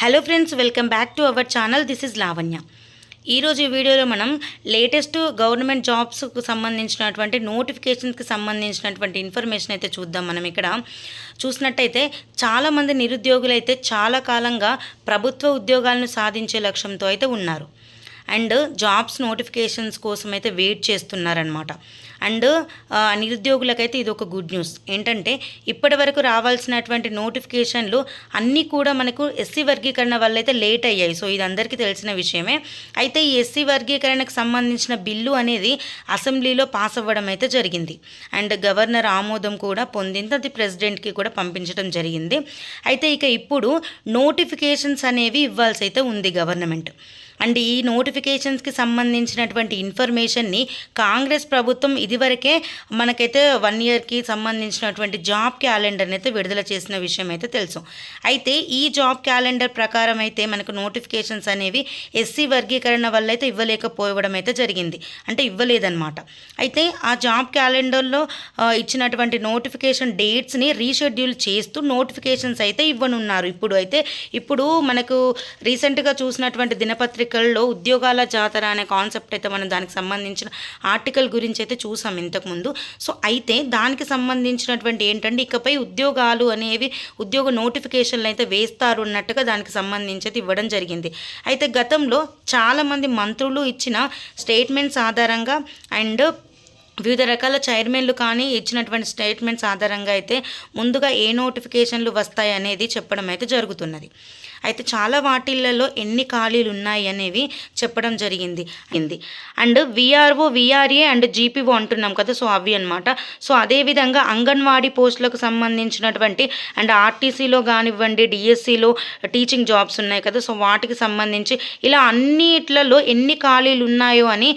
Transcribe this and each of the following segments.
Hello friends welcome back to our channel this is Lavanya ఈరోజు ఈ వీడియోలో మనం లేటెస్ట్ గవర్నమెంట్ జాబ్స్కు సంబంధించినటువంటి నోటిఫికేషన్స్కి సంబంధించినటువంటి ఇన్ఫర్మేషన్ అయితే చూద్దాం. మనం ఇక్కడ చూసినట్టయితే చాలామంది నిరుద్యోగులు అయితే చాలా కాలంగా ప్రభుత్వ ఉద్యోగాలను సాధించే లక్ష్యంతో అయితే ఉన్నారు. అండ్ జాబ్స్ నోటిఫికేషన్స్ కోసం అయితే వెయిట్ చేస్తున్నారనమాట అండ్ నిరుద్యోగులకైతే ఇది ఒక గుడ్ న్యూస్. ఏంటంటే ఇప్పటి వరకు రావాల్సినటువంటి నోటిఫికేషన్లు అన్నీ కూడా మనకు ఎస్సీ వర్గీకరణ వల్ల అయితే లేట్ అయ్యాయి. సో ఇది అందరికీ తెలిసిన విషయమే. అయితే ఈ ఎస్సీ వర్గీకరణకు సంబంధించిన బిల్లు అనేది అసెంబ్లీలో పాస్ అవ్వడం అయితే జరిగింది. అండ్ గవర్నర్ ఆమోదం కూడా పొందింది. అది ప్రెసిడెంట్కి కూడా పంపించడం జరిగింది. అయితే ఇక ఇప్పుడు నోటిఫికేషన్స్ అనేవి ఇవ్వాల్సి అయితే ఉంది గవర్నమెంట్. అండ్ ఈ నోటిఫికేషన్స్కి సంబంధించినటువంటి ఇన్ఫర్మేషన్ని కాంగ్రెస్ ప్రభుత్వం ఇదివరకే మనకైతే వన్ ఇయర్కి సంబంధించినటువంటి జాబ్ క్యాలెండర్ని అయితే విడుదల చేసిన విషయం అయితే తెలుసు. అయితే ఈ జాబ్ క్యాలెండర్ ప్రకారం అయితే మనకు నోటిఫికేషన్స్ అనేవి ఎస్సీ వర్గీకరణ వల్ల అయితే ఇవ్వలేకపోవడం అయితే జరిగింది. అంటే ఇవ్వలేదన్నమాట. అయితే ఆ జాబ్ క్యాలెండర్లో ఇచ్చినటువంటి నోటిఫికేషన్ డేట్స్ని రీషెడ్యూల్ చేస్తూ నోటిఫికేషన్స్ అయితే ఇవ్వనున్నారు. ఇప్పుడు అయితే ఇప్పుడు మనకు రీసెంట్గా చూసినటువంటి దినపత్రిక ఆర్టికల్లో ఉద్యోగాల జాతర అనే కాన్సెప్ట్ అయితే మనం దానికి సంబంధించిన ఆర్టికల్ గురించి అయితే చూసాం ఇంతకుముందు. సో అయితే దానికి సంబంధించినటువంటి ఏంటంటే ఇకపై ఉద్యోగాలు అనేవి ఉద్యోగ నోటిఫికేషన్లు అయితే వేస్తారు అన్నట్టుగా దానికి సంబంధించి అయితే ఇవ్వడం జరిగింది. అయితే గతంలో చాలామంది మంత్రులు ఇచ్చిన స్టేట్మెంట్స్ ఆధారంగా అండ్ వివిధ రకాల చైర్మన్లు కానీ ఇచ్చినటువంటి స్టేట్మెంట్స్ ఆధారంగా అయితే ముందుగా ఏ నోటిఫికేషన్లు వస్తాయి అనేది చెప్పడం అయితే జరుగుతున్నది. అయితే చాలా వాటిల్లో ఎన్ని ఖాళీలు ఉన్నాయి అనేవి చెప్పడం జరిగింది. అయింది and VRO VRA and GPO అంటున్నాం కదా సో అవి అనమాట సో అదేవిధంగా అంగన్వాడీ పోస్టులకు సంబంధించినటువంటి అండ్ ఆర్టీసీలో కానివ్వండి డిఎస్సిలో టీచింగ్ జాబ్స్ ఉన్నాయి కదా సో వాటికి సంబంధించి ఇలా అన్నిట్లలో ఎన్ని ఖాళీలు ఉన్నాయో అని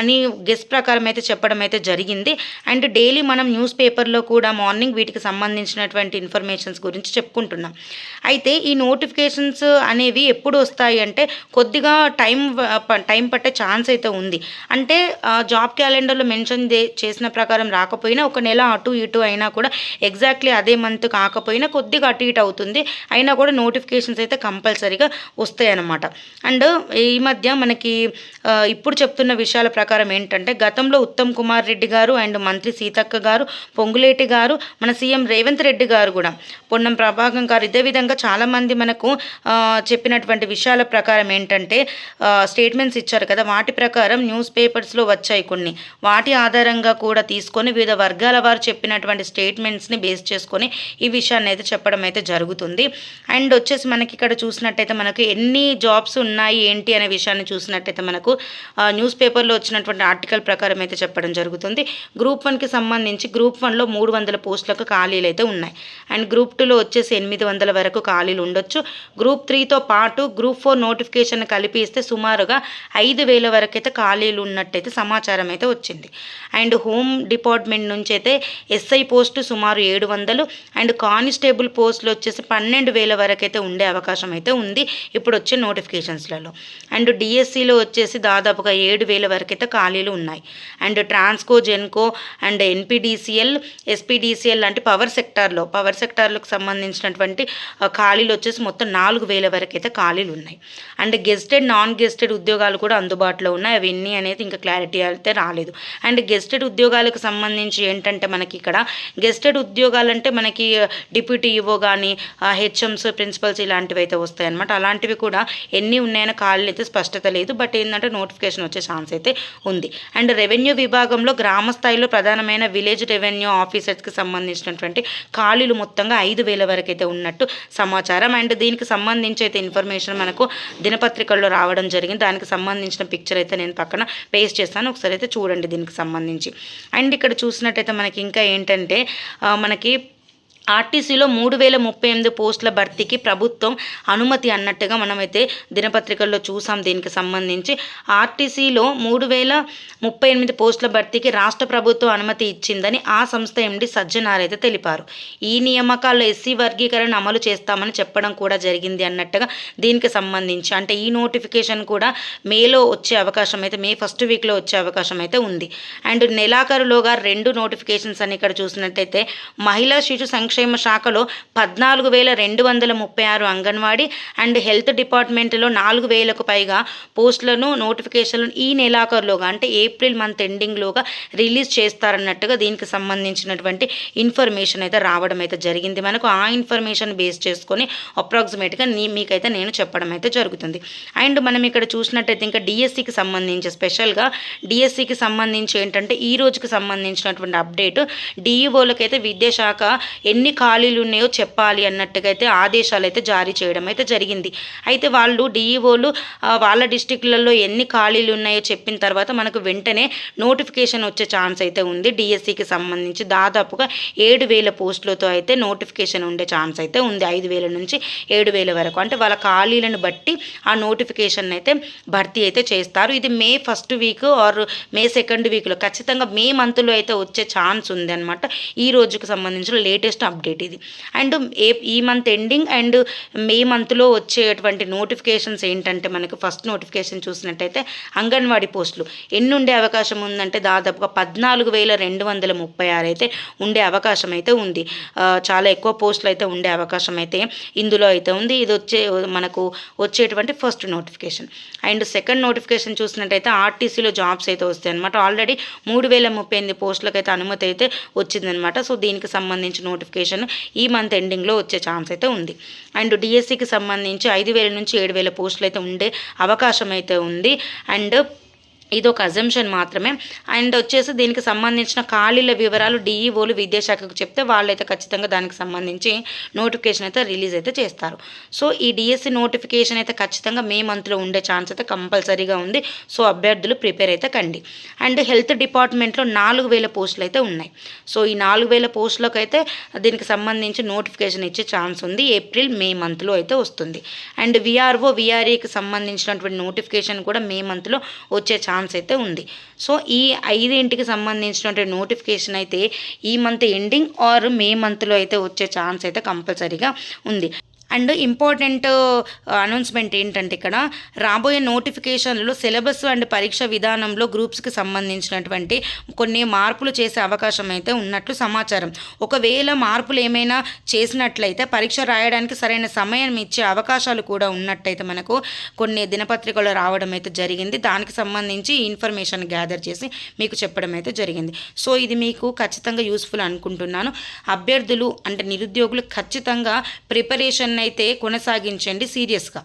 అని గెస్ ప్రకారం అయితే చెప్పడం అయితే జరిగింది. అండ్ డైలీ మనం న్యూస్ పేపర్లో కూడా మార్నింగ్ వీటికి సంబంధించినటువంటి ఇన్ఫర్మేషన్స్ గురించి చెప్పుకుంటున్నాం. అయితే ఈ నోటిఫికేషన్స్ అనేవి ఎప్పుడు వస్తాయి అంటే కొద్దిగా టైం టైం పట్టే ఛాన్స్ అయితే ఉంది. అంటే జాబ్ క్యాలెండర్లో మెన్షన్ చేసిన ప్రకారం రాకపోయినా ఒక నెల అటు ఇటు అయినా కూడా ఎగ్జాక్ట్లీ అదే మంత్ కాకపోయినా కొద్దిగా అటు ఇటు అవుతుంది. అయినా కూడా నోటిఫికేషన్స్ అయితే కంపల్సరీగా వస్తాయన్నమాట. అండ్ ఈ మధ్య మనకి ఇప్పుడు చెప్తున్న విషయాల ప్రకారం ఏంటంటే గతంలో ఉత్తమ్ కుమార్ రెడ్డి గారు అండ్ మంత్రి సీతక్క గారు పొంగులేటి గారు మన సీఎం రేవంత్ రెడ్డి గారు కూడా. పొన్నం ప్రభాకం గారు ఇదే విధంగా చాలామంది మనకు చెప్పినటువంటి విషయాల ప్రకారం ఏంటంటే స్టేట్మెంట్స్ ఇచ్చారు కదా వాటి ప్రకారం న్యూస్ పేపర్స్లో వచ్చాయి కొన్ని. వాటి ఆధారంగా కూడా తీసుకొని వివిధ వర్గాల వారు చెప్పినటువంటి స్టేట్మెంట్స్ని బేస్ చేసుకొని ఈ విషయాన్ని అయితే చెప్పడం అయితే జరుగుతుంది. అండ్ వచ్చేసి మనకి ఇక్కడ చూసినట్టయితే మనకు ఎన్ని జాబ్స్ ఉన్నాయి ఏంటి అనే విషయాన్ని చూసినట్టయితే మనకు న్యూస్ పేపర్లో వచ్చినటువంటి ఆర్టికల్ ప్రకారం అయితే చెప్పడం జరుగుతుంది. గ్రూప్ వన్కి సంబంధించి గ్రూప్ వన్లో మూడు వందల పోస్టులకు ఖాళీలు అయితే ఉన్నాయి. అండ్ గ్రూప్ టూలో వచ్చేసి ఎనిమిది వందల వరకు ఖాళీలు ఉండొచ్చు. గ్రూప్ త్రీతో పాటు గ్రూప్ ఫోర్ నోటిఫికేషన్ కలిపి ఇస్తే సుమారుగా ఐదు వేల వరకు అయితే ఖాళీలు ఉన్నట్టయితే సమాచారం అయితే వచ్చింది. అండ్ హోమ్ డిపార్ట్మెంట్ నుంచి అయితే ఎస్ఐ పోస్టు సుమారు ఏడు వందలు. అండ్ కానిస్టేబుల్ పోస్టులు వచ్చేసి పన్నెండు వేల వరకు అయితే ఉండే అవకాశం అయితే ఉంది ఇప్పుడు వచ్చే నోటిఫికేషన్స్లలో. అండ్ డిఎస్సిలో వచ్చేసి దాదాపుగా ఏడు వేల వరకు అయితే ఖాళీలు ఉన్నాయి. And Transco Genco and NPDCL SPDCL లాంటి పవర్ సెక్టార్లో పవర్ సెక్టార్లకు సంబంధించినటువంటి ఖాళీలు వచ్చేసి మొత్తం నాలుగు వేల వరకు అయితే ఖాళీలు ఉన్నాయి. అండ్ గెస్టెడ్ నాన్ గెస్టెడ్ ఉద్యోగాలు కూడా అందుబాటులో ఉన్నాయి. అవి ఎన్ని అనేది ఇంకా క్లారిటీ అయితే రాలేదు. అండ్ గెస్టెడ్ ఉద్యోగాలకు సంబంధించి ఏంటంటే మనకి ఇక్కడ గెస్టెడ్ ఉద్యోగాలంటే మనకి డిప్యూటీ ఈవో కానీ హెచ్ఎంస్ ప్రిన్సిపల్స్ ఇలాంటివి అయితే వస్తాయి అనమాట అలాంటివి కూడా ఎన్ని ఉన్నాయని ఖాళీలు అయితే స్పష్టత లేదు. బట్ ఏంటంటే నోటిఫికేషన్ వచ్చే ఛాన్స్ అయితే ఉంది. అండ్ రెవెన్యూ విభాగంలో గ్రామ స్థాయిలో ప్రధానమైన విలేజ్ రెవెన్యూ ఆఫీసర్స్కి సంబంధించినటువంటి ఖాళీలు మొత్తంగా ఐదు వేల వరకు అయితే ఉన్నట్టు సమాచారం. అండ్ దీనికి సంబంధించి అయితే ఇన్ఫర్మేషన్ మనకు దినపత్రికల్లో రావడం జరిగింది. దానికి సంబంధించిన పిక్చర్ అయితే నేను పక్కన పేస్ట్ చేస్తాను. ఒకసారి అయితే చూడండి దీనికి సంబంధించి. అండ్ ఇక్కడ చూసినట్టయితే మనకి ఇంకా ఏంటంటే మనకి ఆర్టీసీలో మూడు వేల ముప్పై ఎనిమిది పోస్టుల భర్తీకి ప్రభుత్వం అనుమతి అన్నట్టుగా మనమైతే దినపత్రికల్లో చూసాం దీనికి సంబంధించి. ఆర్టీసీలో మూడు వేల ముప్పై ఎనిమిది పోస్టుల భర్తీకి రాష్ట్ర ప్రభుత్వం అనుమతి ఇచ్చిందని ఆ సంస్థ ఎండి సజ్జనార్ అయితే తెలిపారు. ఈ నియామకాల్లో ఎస్సీ వర్గీకరణ అమలు చేస్తామని చెప్పడం కూడా జరిగింది అన్నట్టుగా దీనికి సంబంధించి. అంటే ఈ నోటిఫికేషన్ కూడా మేలో వచ్చే అవకాశం అయితే మే ఫస్ట్ వీక్లో వచ్చే అవకాశం అయితే ఉంది. అండ్ నెలాఖరులోగా రెండు నోటిఫికేషన్స్ అని ఇక్కడ చూసినట్టయితే మహిళా శిశు సంక్షేమ సంక్షేమ శాఖలో పద్నాలుగు వేల రెండు వందల ముప్పై ఆరు అంగన్వాడీ అండ్ హెల్త్ డిపార్ట్మెంట్లో నాలుగు వేలకు పైగా పోస్టులను నోటిఫికేషన్లను ఈ నెలాఖరులోగా అంటే ఏప్రిల్ మంత్ ఎండింగ్లోగా రిలీజ్ చేస్తారన్నట్టుగా దీనికి సంబంధించినటువంటి ఇన్ఫర్మేషన్ అయితే రావడం అయితే జరిగింది. మనకు ఆ ఇన్ఫర్మేషన్ బేస్ చేసుకొని అప్రాక్సిమేట్గా నీ మీకైతే నేను చెప్పడం అయితే జరుగుతుంది. అండ్ మనం ఇక్కడ చూసినట్టయితే ఇంకా డిఎస్సికి సంబంధించి స్పెషల్గా డిఎస్సికి సంబంధించి ఏంటంటే ఈ రోజుకి సంబంధించినటువంటి అప్డేట్ డిఈఓలకైతే అయితే విద్యాశాఖ ఎన్ని ఎన్ని ఖాళీలు ఉన్నాయో చెప్పాలి అన్నట్టుగా అయితే ఆదేశాలు అయితే జారీ చేయడం అయితే జరిగింది. అయితే వాళ్ళు డిఈఓలు వాళ్ళ డిస్టిక్లలో ఎన్ని ఖాళీలు ఉన్నాయో చెప్పిన తర్వాత మనకు వెంటనే నోటిఫికేషన్ వచ్చే ఛాన్స్ అయితే ఉంది. డిఎస్సికి సంబంధించి దాదాపుగా ఏడు వేల పోస్టులతో అయితే నోటిఫికేషన్ ఉండే ఛాన్స్ అయితే ఉంది. ఐదు వేల నుంచి ఏడు వేల వరకు. అంటే వాళ్ళ ఖాళీలను బట్టి ఆ నోటిఫికేషన్ అయితే భర్తీ అయితే చేస్తారు. ఇది May first week or May second వీక్లో. ఖచ్చితంగా మే మంత్లో అయితే వచ్చే ఛాన్స్ ఉంది అనమాట ఈ రోజుకు సంబంధించిన లేటెస్ట్ అప్డేట్ ఇది. అండ్ ఏ ఈ మంత్ ఎండింగ్ అండ్ మే మంత్లో వచ్చేటువంటి నోటిఫికేషన్స్ ఏంటంటే మనకు ఫస్ట్ నోటిఫికేషన్ చూసినట్టయితే అంగన్వాడీ పోస్టులు ఎన్ని ఉండే అవకాశం ఉందంటే దాదాపుగా పద్నాలుగు వేల రెండు వందల ముప్పై ఆరు అయితే ఉండే అవకాశం అయితే ఉంది. చాలా ఎక్కువ పోస్టులు అయితే ఉండే అవకాశం అయితే ఇందులో అయితే ఉంది. ఇది వచ్చే మనకు వచ్చేటువంటి first notification and second notification చూసినట్టయితే ఆర్టీసీలో జాబ్స్ అయితే వస్తాయి అనమాట ఆల్రెడీ మూడు వేల ముప్పై ఎనిమిది పోస్టులకు అయితే అనుమతి అయితే వచ్చిందనమాట సో దీనికి సంబంధించి నోటిఫికేషన్ ఈ మంత్ ఎండింగ్లో వచ్చే ఛాన్స్ అయితే ఉంది. అండ్ డిఎస్సికి సంబంధించి ఐదు వేల నుంచి ఏడు వేల పోస్టులు అయితే ఉండే అవకాశం అయితే ఉంది. అండ్ ఇది ఒక అజంప్షన్ మాత్రమే. అండ్ వచ్చేసి దీనికి సంబంధించిన ఖాళీల వివరాలు డిఈఓలు విద్యాశాఖకు చెప్తే వాళ్ళైతే ఖచ్చితంగా దానికి సంబంధించి నోటిఫికేషన్ అయితే రిలీజ్ అయితే చేస్తారు. సో ఈ డిఎస్సి నోటిఫికేషన్ అయితే ఖచ్చితంగా మే మంత్లో ఉండే ఛాన్స్ అయితే కంపల్సరీగా ఉంది. సో అభ్యర్థులు ప్రిపేర్ అయితే కండి. అండ్ హెల్త్ డిపార్ట్మెంట్లో నాలుగు వేల పోస్టులు అయితే ఉన్నాయి. సో ఈ నాలుగు వేల పోస్టులకు అయితే దీనికి సంబంధించి నోటిఫికేషన్ ఇచ్చే ఛాన్స్ ఉంది. ఏప్రిల్ మే మంత్లో అయితే వస్తుంది. అండ్ విఆర్ఓ విఆర్ఏకి సంబంధించినటువంటి నోటిఫికేషన్ కూడా మే మంత్లో వచ్చే ఛాన్స్ ఛాన్స్ అయితే ఉంది. సో ఈ ఐదింటికి సంబంధించినటువంటి నోటిఫికేషన్ అయితే ఈ మంత్ ఎండింగ్ ఆర్ మే మంత్లో అయితే వచ్చే ఛాన్స్ అయితే కంపల్సరీగా ఉంది. అండ్ ఇంపార్టెంట్ అనౌన్స్మెంట్ ఏంటంటే ఇక్కడ రాబోయే నోటిఫికేషన్లో సిలబస్ అండ్ పరీక్ష విధానంలో గ్రూప్స్కి సంబంధించినటువంటి కొన్ని మార్పులు చేసే అవకాశం అయితే ఉన్నట్లు సమాచారం. ఒకవేళ మార్పులు ఏమైనా చేసినట్లయితే పరీక్ష రాయడానికి సరైన సమయం ఇచ్చే అవకాశాలు కూడా ఉన్నట్టయితే మనకు కొన్ని దినపత్రికలు రావడం అయితే జరిగింది. దానికి సంబంధించి ఇన్ఫర్మేషన్ గ్యాదర్ చేసి మీకు చెప్పడం అయితే జరిగింది. సో ఇది మీకు ఖచ్చితంగా యూస్ఫుల్ అనుకుంటున్నాను. అభ్యర్థులు అంటే నిరుద్యోగులు ఖచ్చితంగా ప్రిపరేషన్ అయితే కొనసాగించండి సీరియస్గా.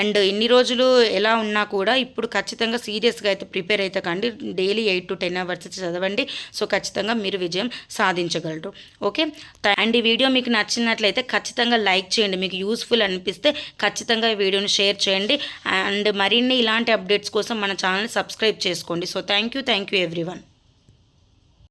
అండ్ ఇన్ని రోజులు ఎలా ఉన్నా కూడా ఇప్పుడు ఖచ్చితంగా సీరియస్గా అయితే ప్రిపేర్ అయితే కండి. Daily eight to ten hours చదవండి. సో ఖచ్చితంగా మీరు విజయం సాధించగలరు. ఓకే? అండ్ ఈ వీడియో మీకు నచ్చినట్లయితే ఖచ్చితంగా లైక్ చేయండి. మీకు యూస్ఫుల్ అనిపిస్తే ఖచ్చితంగా ఈ వీడియోని షేర్ చేయండి. అండ్ మరిన్ని ఇలాంటి అప్డేట్స్ కోసం మన ఛానల్ని సబ్స్క్రైబ్ చేసుకోండి. So thank you. Thank you